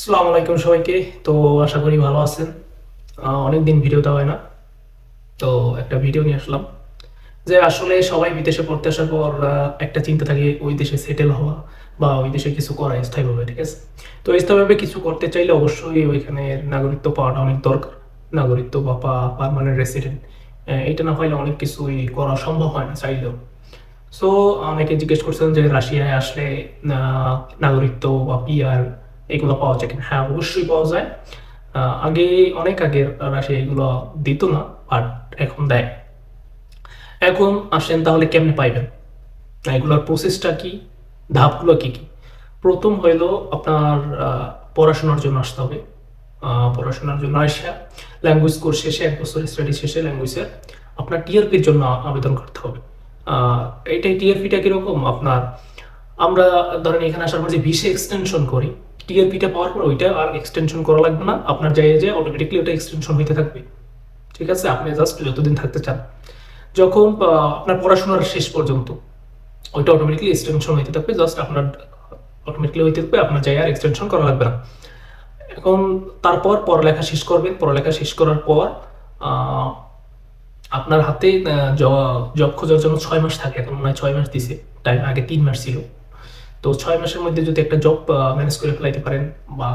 আসসালামু আলাইকুম সবাইকে। তো আশা করি ভালো আছেন। অনেক দিন ভিডিও দেওয়া হয় না। তো একটা ভিডিও নিয়ে আসলাম। যে আসলে সবাই বিদেশে পড়তে আসার পর একটা চিন্তা থাকে, ওই দেশে সেটেল হওয়া বা ওই দেশে কিছু করা স্থায়ীভাবে, ঠিক আছে? তো স্থায়ীভাবে কিছু করতে চাইলে অবশ্যই ওইখানে নাগরিকত্ব পাওয়াটা অনেক দরকার। নাগরিকত্ব বা পারমানেন্ট রেসিডেন্ট এটা না হলে অনেক কিছুই করা সম্ভব হয় না চাইলেও। সো অনেকে জিজ্ঞেস করছেন যে রাশিয়ায় আসলে নাগরিকত্ব বা পিআর এগুলো পাওয়া যায় কিনা? হ্যাঁ অবশ্যই পাওয়া যায়। আগে অনেক আগের রাশিয়া এগুলো দিত না বাট এখন দেয়। এখন আসেন তাহলে কেমনে পাইবেন? এগুলোর প্রসেসটা কি? ধাপগুলো কি কি? প্রথম হইল আপনার পড়াশোনার জন্য আসতে হবে। পড়াশোনার জন্য আসা ল্যাঙ্গুয়েজ কোর্স শেষে এক বছর স্টাডি শেষে ল্যাঙ্গুয়েজের আপনার টিআরপির জন্য আবেদন করতে হবে। আহ, এইটাই টিআরপিটা কীরকম? আপনার আমরা ধরেন এখানে আসার পর যে ভিসে এক্সটেনশন করি টিআরপিটা পাওয়ার পর ওইটা আর এক্সটেনশন করা লাগবে না। আপনার জায়গায় যে অটোমেটিকলি ওটা এক্সটেনশন হইতে থাকবে। ঠিক আছে? আপনি জাস্ট যতদিন থাকতে চান। যখন আপনার পড়াশোনার শেষ পর্যন্ত, ওইটা অটোমেটিকলি এক্সটেনশন হইতে থাকবে। জাস্ট আপনার অটোমেটিকলি হইতে থাকবে। আপনার জায়গায় আর এক্সটেনশন করা লাগবে না। এখন তারপর পড়ালেখা শেষ করবেন। পড়ালেখা শেষ করার পর আপনার হাতে জব খোঁজার জন্য ছয় মাস থাকে। এখন মনে হয় ছয় মাস দিছে। টাইম আগে তিন মাস ছিল। তো ছয় মাসের মধ্যে যদি একটা জব ম্যানেজ করে ফেলাইতে পারেন বা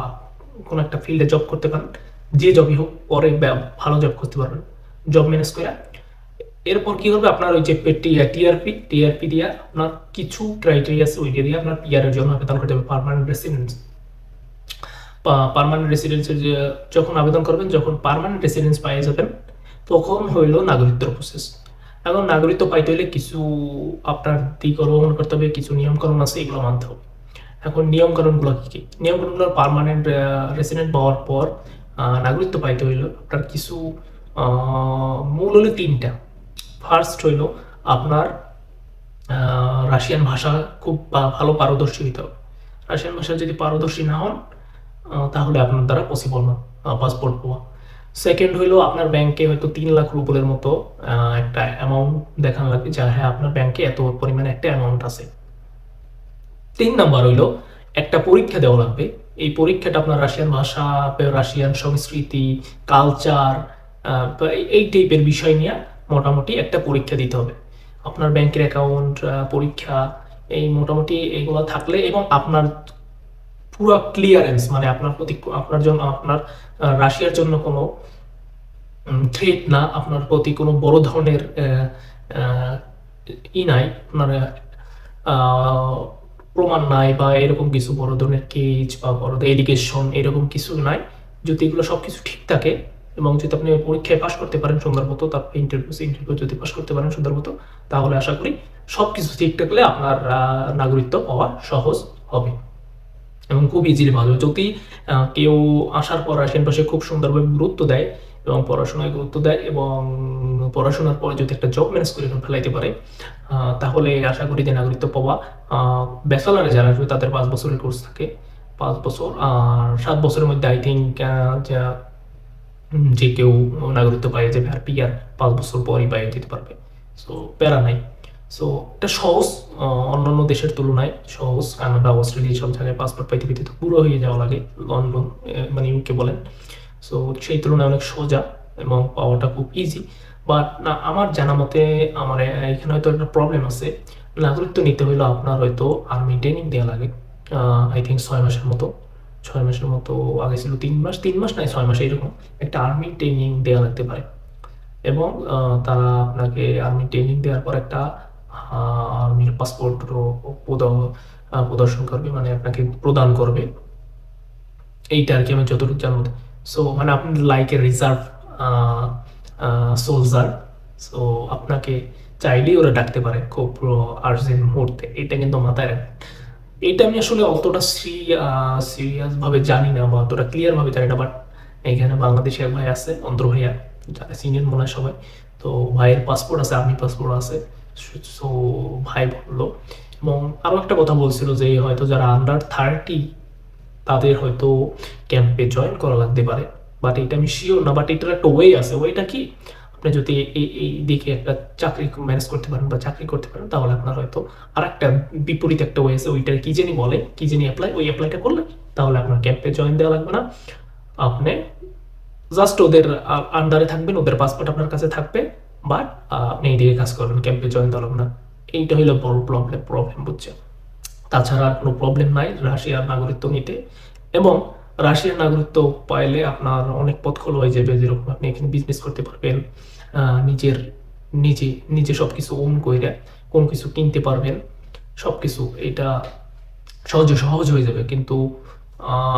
কোনো একটা ফিল্ডে জব করতে পারেন, যে জবই হোক, পরে ভালো জব করতে পারবেন। জব ম্যানেজ করে। এরপর কি হবে? আপনার ওই যে টিআরপি টিআরপি দিয়ে আপনার কিছু ক্রাইটেরিয়া ওইটা দিয়ে আপনার পিআর এর জন্য আবেদন করতে হবে পারমানেন্ট রেসিডেন্স পার্মানেন্ট রেসিডেন্সের যখন আবেদন করবেন, যখন পার্মানেন্ট রেসিডেন্স পাইয়ে যাবেন, তখন হইল নাগরিকত্ব প্রসেস এখন নাগরিকত্ব পাইতে হলে কিছু আপনার দিক অবলম্বন করতে হবে কিছু নিয়মকানুন আছে এগুলো মানতে হবে এখন নিয়মকানুনগুলো কী কি? নিয়মকানুনগুলো পার্মানেন্ট রেসিডেন্ট পাওয়ার পর নাগরিকত্ব পাইতে হইল আপনার কিছু মূল হলো তিনটা। ফার্স্ট হইল আপনার রাশিয়ান ভাষা খুব ভালো পারদর্শী হইতে হবে রাশিয়ান ভাষা যদি পারদর্শী না হন তাহলে আপনার দ্বারা পসিবল না পাসপোর্ট পাওয়া সেকেন্ড হইল আপনার ব্যাংকে হয়তো তিন লাখ রুপলের মতো একটা অ্যামাউন্ট দেখানো লাগবে, যা হ্যাঁ আপনার ব্যাংকে এত পরিমাণে একটা অ্যামাউন্ট আছে। তিন নাম্বার হইল, একটা পরীক্ষা দেওয়া লাগবে। এই পরীক্ষাটা আপনার রাশিয়ান ভাষা, রাশিয়ান সংস্কৃতি কালচার এই টাইপের বিষয় নিয়ে মোটামুটি একটা পরীক্ষা দিতে হবে। আপনার ব্যাংকের অ্যাকাউন্ট পরীক্ষা, এই মোটামুটি এগুলো থাকলে এবং আপনার পুরো ক্লিয়ারেন্স মানে আপনার প্রতি আপনার জন্য, আপনার রাশিয়ার জন্য কোনো থ্রেট না, আপনার প্রতি কোনো বড় ধরনের ই নাই, আপনার প্রমাণ নাই বা এরকম কিছু বড় ধরনের কেজ বা বড় এডুকেশন এরকম কিছু নাই। যদি এগুলো সব কিছু ঠিক থাকে এবং যদি আপনি পরীক্ষায় পাশ করতে পারেন সুন্দর মতো তারপরে ইন্টারভিউ ইন্টারভিউ যদি পাশ করতে পারেন সুন্দর মতো, তাহলে আশা করি সব কিছু ঠিক থাকলে আপনার নাগরিকত্ব পাওয়া সহজ হবে। এবং খুব ইজিলি ভালো। যদি কেউ আসার পর আসেন পাশে খুব সুন্দরভাবে গুরুত্ব দেয় এবং পড়াশোনায় গুরুত্ব দেয় এবং পড়াশোনার পরে যদি একটা জব ম্যানেজ করে ফেলাইতে পারে তাহলে আশা করি যে নাগরিকত্ব পাওয়া ব্যাচেলারে যারা আসবে তাদের পাঁচ বছরের কোর্স থাকে। পাঁচ বছর, আর সাত বছরের মধ্যে আই থিঙ্ক যা, যে কেউ নাগরিকত্ব পাই যাবে, আর পাঁচ বছর পরই পাই যেতে পারবে। সো প্যারা নাই। সো এটা সহজ অন্যান্য দেশের তুলনায় সহজ। কানাডা, অস্ট্রেলিয়া সব জায়গায় পাসপোর্ট পাইতে পাইতে তো পুরো হয়ে যাওয়া লাগে লন্ডন মানে ইউকে বলেন। সো সেই তুলনায় অনেক সোজা এবং পাওয়াটা খুব ইজি বাট না, আমার জানা মতে আমার এখানে হয়তো একটা প্রবলেম আছে। নাগরিকত্ব নিতে হইলে আপনার হয়তো আর্মি ট্রেনিং দেওয়া লাগে আই থিঙ্ক ছয় মাসের মতো। ছয় মাসের মতো আগে ছিল তিন মাস তিন মাস নাই, ছয় মাস এরকম। একটা আর্মি ট্রেনিং দেওয়া লাগতে পারে। এবং তারা আপনাকে আর্মি ট্রেনিং দেওয়ার পর একটা পাসপোর্ট প্রদর্শন করবে মানে আপনাকে প্রদান করবে। এইটা আর কি আমি যতটুকু সো মানে আপনি like a reserve soldier so আপনাকে চাইলেই ওরা ডাকতে পারে খুব আর্জেন্ট মুহূর্তে। এটা কিন্তু মাথায় আমি আসলে অতটা সিরিয়াস ভাবে জানি না বা অতটা ক্লিয়ার ভাবে জানি না বাট বাংলাদেশে এক ভাই আছে অন্তর ভাইয়া, যারা সিনিয়র মনে হয় সবাই। তো ভাইয়ের পাসপোর্ট আছে আর্মি পাসপোর্ট আছে। সো ভাই বলল এবং আরও একটা কথা বলছিল যে, হয়তো যারা আন্ডার থার্টি তাদের হয়তো ক্যাম্পে জয়েন করা লাগতে পারে। বাট এটা আমি শিওর না বাট এটার একটা ওয়ে আছে। ওয়েটা কি? আপনি যদি এই এই দিকে একটা চাকরি ম্যানেজ করতে পারেন বা চাকরি করতে পারেন, তাহলে আপনার হয়তো আর একটা বিপরীত একটা ওয়ে আছে। ওইটার কি জানি বলে, কি জানি অ্যাপ্লাই ওই অ্যাপ্লাইটা করলে তাহলে আপনার ক্যাম্পে জয়েন দেওয়া লাগবে না। আপনি জাস্ট ওদের আন্ডারে থাকবেন, ওদের পাসপোর্ট আপনার কাছে থাকবে। বাট আপনি এইদিকে কাজ করবেন ক্যাম্পে জয়েন দেওয়া লাগবে না এইটা হলো বড় প্রবলেম প্রবলেম বুঝছে তাছাড়া কোনো প্রবলেম নাই রাশিয়ার নাগরিকত্ব নিতে। এবং রাশিয়ার নাগরিকত্ব পাইলে আপনার অনেক পথ খোলা হয়ে যাবে, যেরকম আপনি এখানে বিজনেস করতে পারবেন নিজের, নিজে নিজে সব কিছু ওন করে কোনো কিছু কিনতে পারবেন। সব কিছু এটা সহজে সহজ হয়ে যাবে। কিন্তু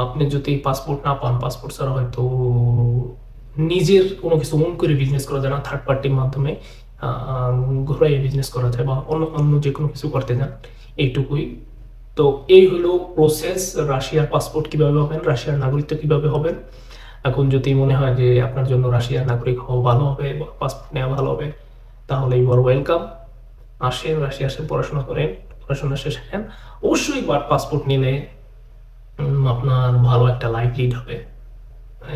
আপনি যদি পাসপোর্ট না পান পাসপোর্ট ছাড়া হয়তো নিজের কোনো কিছু ওন করে বিজনেস করা যায় না থার্ড পার্টির মাধ্যমে ঘুরাই বিজনেস করা যায় বা অন্য অন্য যে কোনো কিছু করতে যান, এইটুকুই। তো এই হলো প্রসেস রাশিয়ার পাসপোর্ট কীভাবে হবেন, রাশিয়ার নাগরিকত্ব কীভাবে হবেন। এখন যদি মনে হয় যে আপনার জন্য রাশিয়ার নাগরিক হওয়া ভালো হবে বা পাসপোর্ট নেওয়া ভালো হবে তাহলে ইউ আর ওয়েলকাম আসেন রাশিয়া আসেন পড়াশোনা করেন, পড়াশোনা শেষে নেন অবশ্যই পাসপোর্ট নিলে আপনার ভালো একটা লাইফ লিড হবে।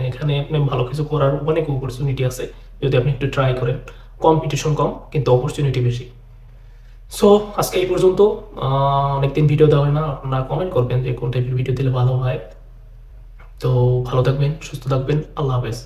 এখানে আপনি ভালো কিছু করার অনেক অপরচুনিটি আছে, যদি আপনি একটু ট্রাই করেন। কম্পিটিশন কম, কিন্তু অপরচুনিটি বেশি। সো আজকে এই পর্যন্ত অনেকদিন ভিডিও দেওয়া হয় না, আপনারা কমেন্ট করবেন যে কোন টাইপের ভিডিও দিলে ভালো হয়। তো ভালো থাকবেন, সুস্থ থাকবেন, আল্লাহ হাফেজ।